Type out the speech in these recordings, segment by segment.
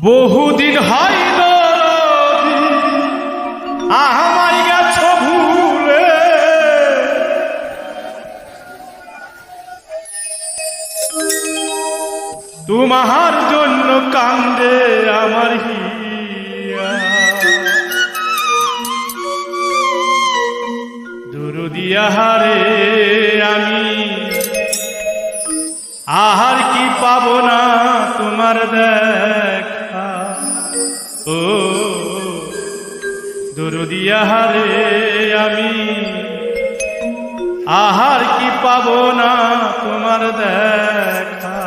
বহুদিন হয় ভুলে। তোমার জন্য কান্দে আমার হিয়া। দুরুদিয়া হারে আমি। আহার কি পাবো না তোমার দেখা দুরুদিয়া হারে আমি, আহার কি পাবো না তোমার দেখা?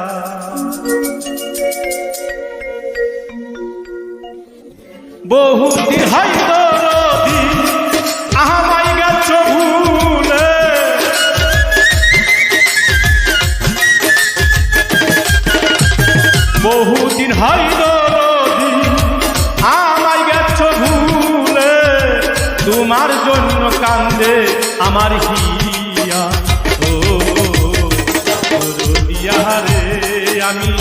বহুদিন হয় দরদি ভুলে। বহুদিন হয় দরদি কান্দে আমার হিয়া। ও রে আমি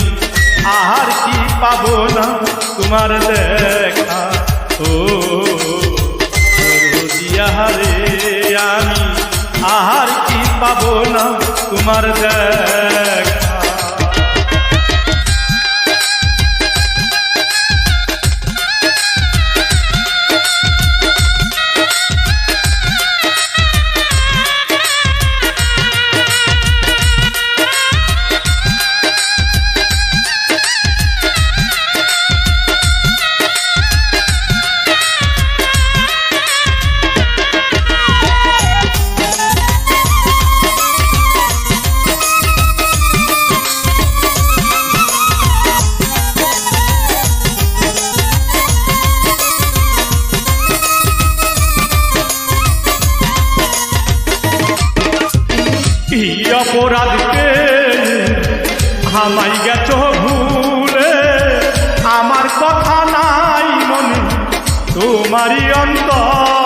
আহার কি পাবো না তোমার দেখা। ও দিয়া রে আমি আহার কি পাবো না তোমার দেখা। আমায় গেছ ভুলে। আমার কথা নাই মনে তোমারই অন্তর।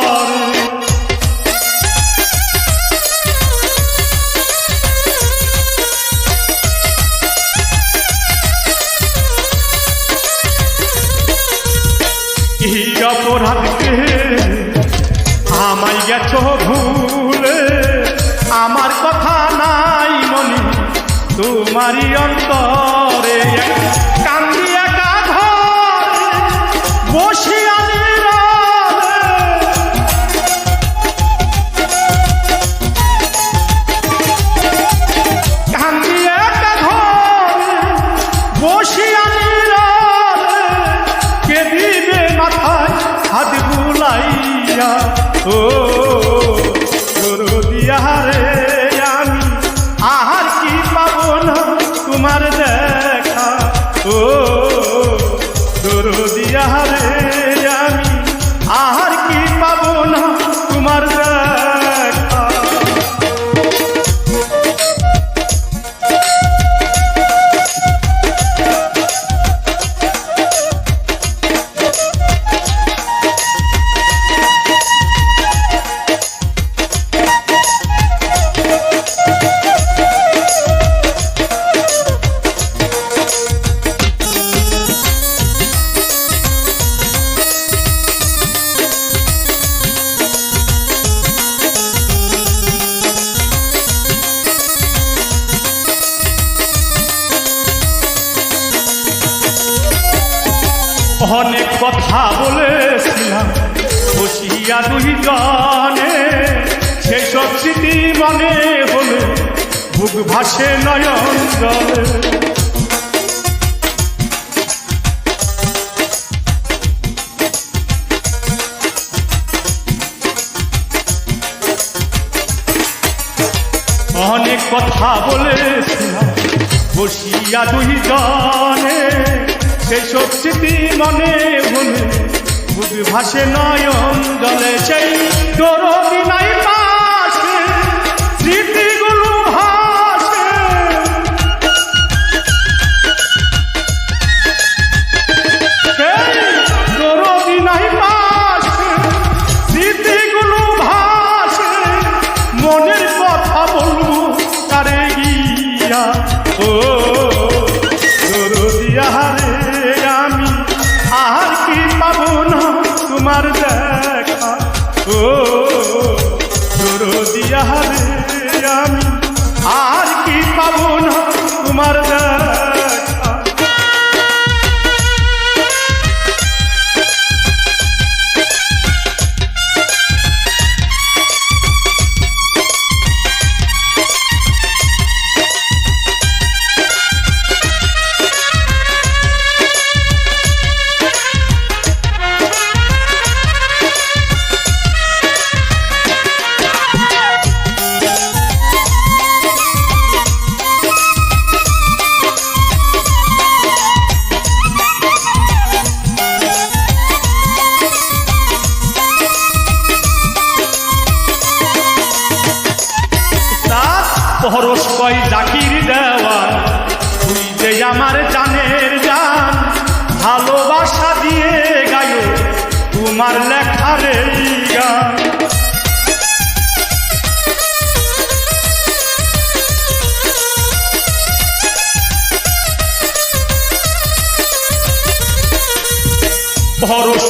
তোমারই অন্তরে কান্দি একা ঘরে বসিয়া অনেক কথা বলেছিলাম বসিয়া দুই জনে সেসব স্মৃতি মনে হলে, বুক ভাসে নয়ন জলে। অনেক কথা বলেছিলাম বসিয়া দুই জনে সেসব স্মৃতি মনে মনে বুক ভাসে নয়ন জলে সেই দরদি নাই পাশে, স্মৃতিগুলো ভাসে। সেই দরদি কথা বলব গিয়া পরশ কয় জাকির দেওয়া তুই যে আমার জানের জান, ভালোবাসা দিয়ে গায়ো তোমার লেখার এই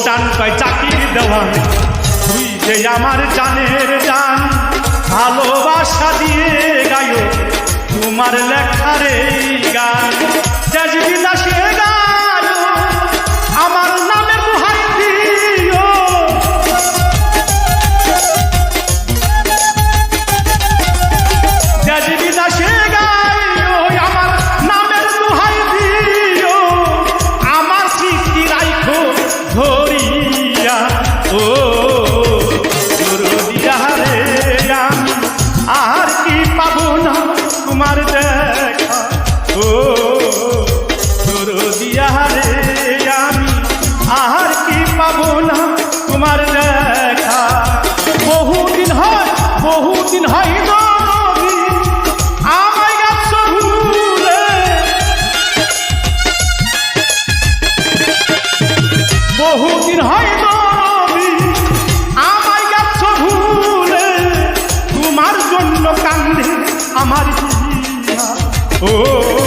টান কয় চাকির দেওয়ান তুই যে আমার জানের জান, ভালোবাসা দিয়ে তোমার লেখারে তোমার দেখা। ও দিয়া রে আমি আর কি পাবো না তোমার দেখা? বহুদিন বহুদিন নবী, আমায় গাছ ভুলে বহুদিন নবী, আমায় গাছ ভুলে তোমার জন্য কান্দে আমার Oh. oh, oh.